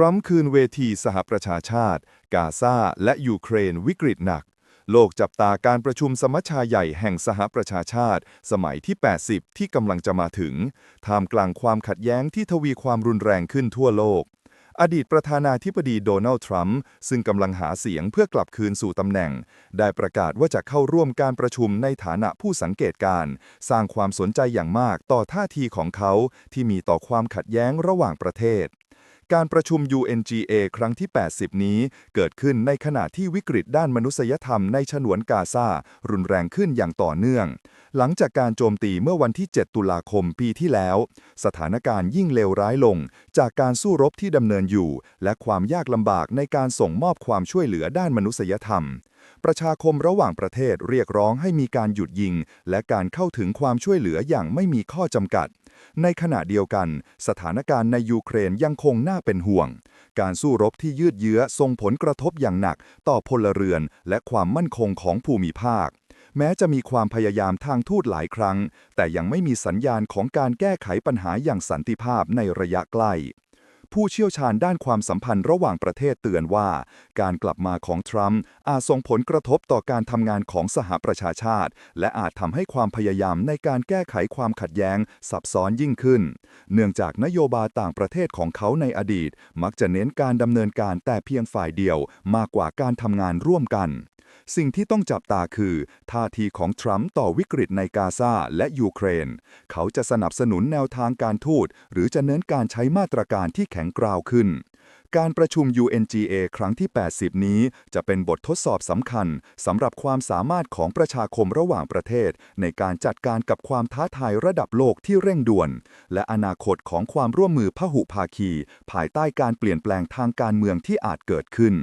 รัมป์คืนเวทีสหประชาชาติ กาซาและยูเครนวิกฤตหนัก โลกจับตาการประชุมสมัชชาใหญ่แห่งสหประชาชาติ สมัยที่ 80 ที่กำลังจะมาถึง ท่ามกลางความขัดแย้งที่ทวีความรุนแรงขึ้นทั่วโลก อดีตประธานาธิบดีโดนัลด์ทรัมป์ซึ่งกำลังหาเสียงเพื่อกลับคืนสู่ตำแหน่ง ได้ประกาศว่าจะเข้าร่วมการประชุมในฐานะผู้สังเกตการ สร้างความสนใจอย่างมากต่อท่าทีของเขาที่มีต่อความขัดแย้งระหว่างประเทศ การประชุม UNGA ครั้งที่ 80 นี้ เกิดขึ้นในขณะที่วิกฤตด้านมนุษยธรรมในฉนวนกาซารุนแรงขึ้นอย่างต่อเนื่อง หลังจากการโจมตีเมื่อวันที่ 7 ตุลาคมปีที่แล้ว สถานการณ์ยิ่งเลวร้ายลง จากการสู้รบที่ดำเนินอยู่ และความยากลำบากในการส่งมอบความช่วยเหลือด้านมนุษยธรรม ประชาคมระหว่างประเทศเรียกร้องให้มีการหยุดยิง และการเข้าถึงความช่วยเหลืออย่างไม่มีข้อจำกัด ในขณะเดียวกัน สถานการณ์ในยูเครนยังคงน่าเป็นห่วง การสู้รบที่ยืดเยื้อส่งผลกระทบอย่างหนักต่อพลเรือน และความมั่นคงของภูมิภาค แม้จะมีความพยายามทางทูตหลายครั้ง แต่ยังไม่มีสัญญาณของการแก้ไขปัญหาอย่างสันติภาพในระยะใกล้ ผู้เชี่ยวชาญด้านความสัมพันธ์ระหว่างประเทศเตือนว่า การกลับมาของทรัมป์อาจส่งผลกระทบต่อการทำงานของสหประชาชาติ และอาจทำให้ความพยายามในการแก้ไขความขัดแย้ง ซับซ้อนยิ่งขึ้น เนื่องจากนโยบายต่างประเทศของเขาในอดีต มักจะเน้นการดำเนินการแต่เพียงฝ่ายเดียว มากกว่าการทำงานร่วมกัน สิ่งที่ต้องจับตาคือ ท่าทีของทรัมป์ต่อวิกฤตในกาซาและยูเครน เขาจะสนับสนุนแนวทางการทูต หรือจะเน้นการใช้มาตรการที่แข็งกร้าวขึ้นการประชุม UNGA ครั้งที่ 80 นี้ จะเป็นบททดสอบสำคัญสำหรับความสามารถของประชาคมระหว่างประเทศ ในการจัดการกับความท้าทายระดับโลกที่เร่งด่วน และอนาคตของความร่วมมือพหุภาคี ภายใต้การเปลี่ยนแปลงทางการเมืองที่อาจเกิดขึ้น